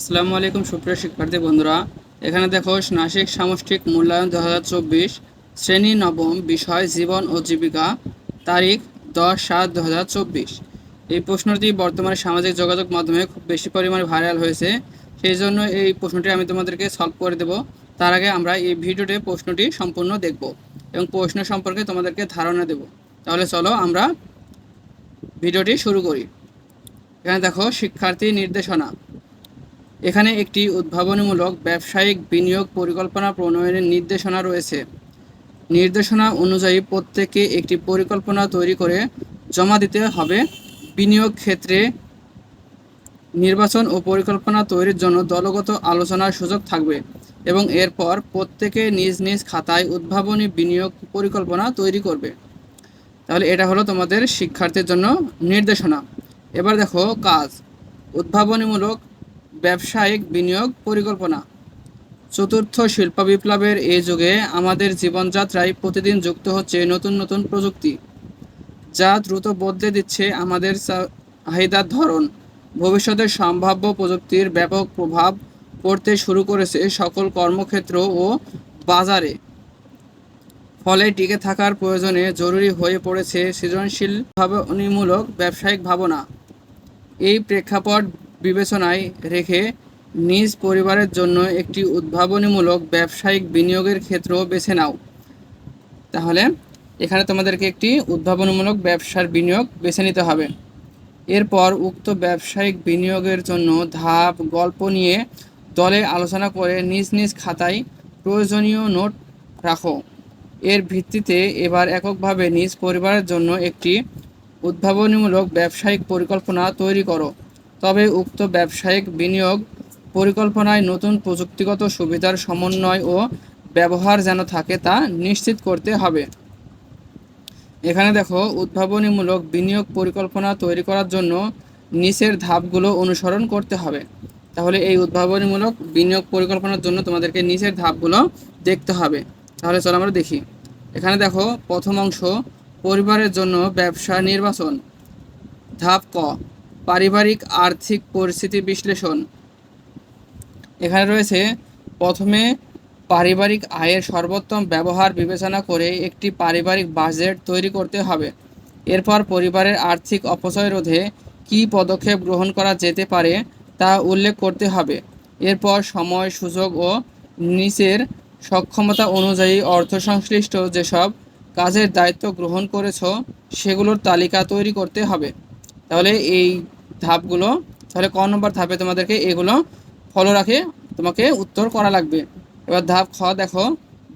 আসসালামু আলাইকুম সুপ্রিয় শিক্ষার্থী বন্ধুরা। এখানে দেখো স্নাসিক সামষ্টিক মূল্যায়ন দু হাজার চব্বিশ, শ্রেণি নবম বিষয় জীবন ও জীবিকা, তারিখ দশ সাত দু হাজার চব্বিশ। এই প্রশ্নটি বর্তমানে সামাজিক যোগাযোগ মাধ্যমে খুব বেশি পরিমাণে ভাইরাল হয়েছে। সেই জন্য এই প্রশ্নটি আমি তোমাদেরকে সলভ করে দেব। তার আগে আমরা এই ভিডিওতে প্রশ্নটি সম্পূর্ণ দেখব এবং প্রশ্ন সম্পর্কে তোমাদেরকে ধারণা দেব। তাহলে চলো আমরা ভিডিওটি শুরু করি। এখানে দেখো শিক্ষার্থী নির্দেশনা। এখানে একটি উদ্ভাবনীমূলক ব্যবসায়িক বিনিয়োগ পরিকল্পনা প্রণয়নের নির্দেশনা রয়েছে। নির্দেশনা অনুযায়ী প্রত্যেকে একটি পরিকল্পনা তৈরি করে জমা দিতে হবে। বিনিয়োগ ক্ষেত্রে নির্বাচন ও পরিকল্পনা তৈরির জন্য দলগত আলোচনার সুযোগ থাকবে এবং এরপর প্রত্যেকে নিজ নিজ খাতায় উদ্ভাবনী বিনিয়োগ পরিকল্পনা তৈরি করবে। তাহলে এটা হলো তোমাদের শিক্ষার্থীর জন্য নির্দেশনা। এবার দেখো কাজ। উদ্ভাবনীমূলক ব্যবসায়িক বিনিয়োগ পরিকল্পনা। চতুর্থ শিল্প বিপ্লবের এই যুগে আমাদের জীবনযাত্রায় প্রতিদিন যুক্ত হচ্ছে নতুন নতুন প্রযুক্তি, যা দ্রুত বদলে দিচ্ছে আমাদের চাহিদার ধরন। ভবিষ্যতের সম্ভাব্য প্রযুক্তির ব্যাপক প্রভাব পড়তে শুরু করেছে সকল কর্মক্ষেত্র ও বাজারে। ফলে টিকে থাকার প্রয়োজনে জরুরি হয়ে পড়েছে সৃজনশীল ভাবনীমূলক ব্যবসায়িক ভাবনা। এই প্রেক্ষাপট বিবেচনায় রেখে নিজ পরিবারের জন্য একটি উদ্ভাবনীমূলক ব্যবসায়িক বিনিয়োগের ক্ষেত্র বেছে নাও। তাহলে, এখানে তোমাদেরকে একটি উদ্ভাবনীমূলক ব্যবসার বিনিয়োগ বেছে নিতে হবে। এরপর উক্ত ব্যবসায়িক বিনিয়োগের জন্য ধাপ, গল্প নিয়ে দলে আলোচনা করে নিজ নিজ খাতায় প্রয়োজনীয় নোট রাখো। এর ভিত্তিতে এবার এককভাবে নিজ পরিবারের জন্য একটি উদ্ভাবনীমূলক ব্যবসায়িক পরিকল্পনা তৈরি করো। তবে উক্ত ব্যবসায়িক বিনিয়োগ পরিকল্পনায় নতুন প্রযুক্তিগত সুবিধার সমন্বয় ও ব্যবহার যেন থাকে তা নিশ্চিত করতে হবে। এখানে দেখো, উদ্ভাবনীমূলক বিনিয়োগ পরিকল্পনা তৈরি করার জন্য নিচের ধাপগুলো অনুসরণ করতে হবে। তাহলে এই উদ্ভাবনীমূলক বিনিয়োগ পরিকল্পনার জন্য তোমাদেরকে নিচের ধাপগুলো দেখতে হবে। তাহলে চলো আমরা দেখি। এখানে দেখো, প্রথম অংশ, পরিবারের জন্য ব্যবসা নির্বাচন। ধাপ ক পারিবারিক আর্থিক পরিস্থিতি বিশ্লেষণ। এখানে রয়েছে, প্রথমে পারিবারিক আয়ের সর্বোত্তম ব্যবহার বিবেচনা করে একটি পারিবারিক বাজেট তৈরি করতে হবে। এরপর পরিবারের আর্থিক অপচয় রোধে কী পদক্ষেপ গ্রহণ করা যেতে পারে তা উল্লেখ করতে হবে। এরপর সময়, সুযোগ ও নিচের সক্ষমতা অনুযায়ী অর্থ সংশ্লিষ্ট যেসব কাজের দায়িত্ব গ্রহণ করেছ, সেগুলোর তালিকা তৈরি করতে হবে। তাহলে এই ধাপগুলো, তাহলে ক নম্বর ধাপে তোমাদেরকে এগুলো ফলো রাখে, তোমাকে উত্তর করা লাগবে। এবার ধাপ খ দেখো,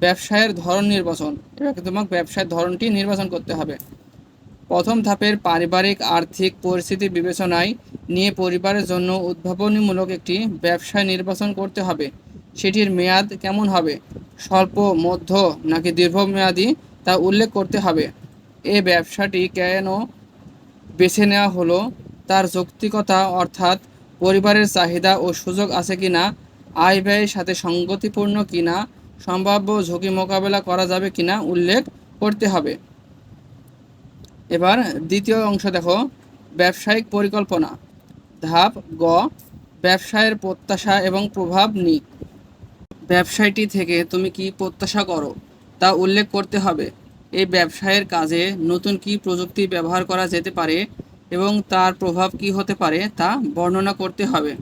ব্যবসায়ের ধরন নির্বাচন। এবার তোমাকে ব্যবসায়ের ধরনটি নির্বাচন করতে হবে। প্রথম ধাপের পারিবারিক, আর্থিক পরিস্থিতি বিবেচনায় নিয়ে পরিবারের জন্য উদ্ভাবনীমূলক একটি ব্যবসায় নির্বাচন করতে হবে। সেটির মেয়াদ কেমন হবে? স্বল্প, মধ্য, নাকি দীর্ঘমেয়াদী? তা উল্লেখ করতে হবে। এই ব্যবসাটি কেন বেছে নেওয়া হলো? তার যৌক্তিকতা অর্থাৎ পরিবারের চাহিদা ও সুযোগ আছে কিনা আয় ব্যয়ের সাথে সঙ্গতিপূর্ণ কিনা সম্ভাব্য ঝুঁকি মোকাবেলা করা যাবে কিনা উল্লেখ করতে হবে। এবার দ্বিতীয় অংশ দেখো, ব্যবসায়িক পরিকল্পনা। ধাপ গ, ব্যবসায়ের প্রত্যাশা এবং প্রভাব নি ব্যবসায়টি থেকে তুমি কি প্রত্যাশা করো তা উল্লেখ করতে হবে। এই ব্যবসায়ের কাজে নতুন কি প্রযুক্তি ব্যবহার করা যেতে পারে এবং তার প্রভাব কি হতে পারে তা বর্ণনা করতে হবে।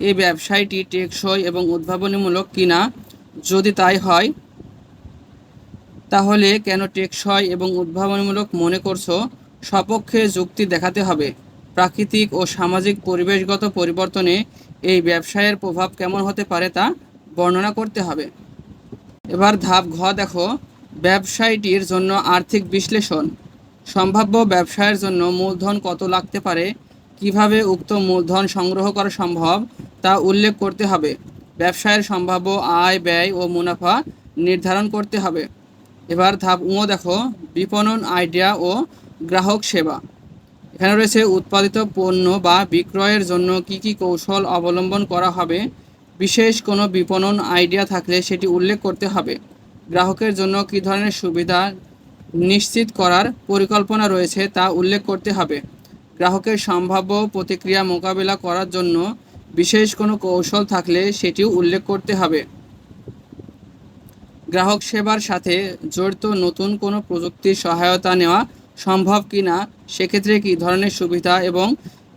এই ব্যবসায়টি টেকসই এবং উদ্ভাবনীমূলক কিনা? যদি তাই হয়, তাহলে কেন টেকসই এবং উদ্ভাবনীমূলক মনে করছ? সপক্ষে যুক্তি দেখাতে হবে। প্রাকৃতিক ও সামাজিক পরিবেশগত পরিবর্তনে এই ব্যবসায়ের প্রভাব কেমন হতে পারে তা বর্ণনা করতে হবে। এবার ধাপ ঘ দেখো। ব্যবসায়টির জন্য আর্থিক বিশ্লেষণ। সম্ভাব্য ব্যবসায়ের জন্য মূলধন কত লাগতে পারে? কীভাবে উক্ত মূলধন সংগ্রহ করা সম্ভব? তা উল্লেখ করতে হবে। ব্যবসায়ের সম্ভাব্য আয়, ব্যয় ও মুনাফা নির্ধারণ করতে হবে। এবার ধাপ উ দেখো। বিপণন আইডিয়া ও গ্রাহক সেবা। এখানে রয়েছে উৎপাদিত পণ্য বা বিক্রয়ের জন্য কি কি কৌশল অবলম্বন করা হবে? বিশেষ কোনো বিপণন আইডিয়া থাকলে সেটি উল্লেখ করতে হবে। গ্রাহকের জন্য কী ধরনের সুবিধা নিশ্চিত করার পরিকল্পনা রয়েছে তা উল্লেখ করতে হবে। গ্রাহকের সম্ভাব্য প্রতিক্রিয়া মোকাবিলা করার জন্য বিশেষ কোনো কৌশল থাকলে সেটিও উল্লেখ করতে হবে। গ্রাহক সেবার সাথে জড়িত নতুন কোনো প্রযুক্তির সহায়তা নেওয়া সম্ভব কি না, সেক্ষেত্রে কী ধরনের সুবিধা এবং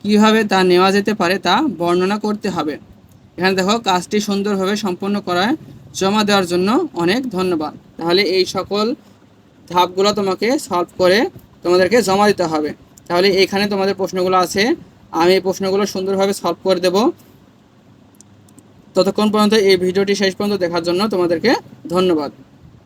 কীভাবে তা নেওয়া যেতে পারে তা বর্ণনা করতে হবে। এখানে দেখো, কাজটি সুন্দরভাবে সম্পন্ন করায় জমা দেওয়ার জন্য অনেক ধন্যবাদ। তাহলে এই সকল ধাপগুলো তোমাকে সলভ করে তোমাদেরকে জমা দিতে হবে। তাহলে এখানে তোমাদের প্রশ্নগুলো আছে। আমি এই প্রশ্নগুলো সুন্দরভাবে সলভ করে দেব। ততক্ষণ পর্যন্ত এই ভিডিওটি শেষ পর্যন্ত দেখার জন্য তোমাদেরকে ধন্যবাদ।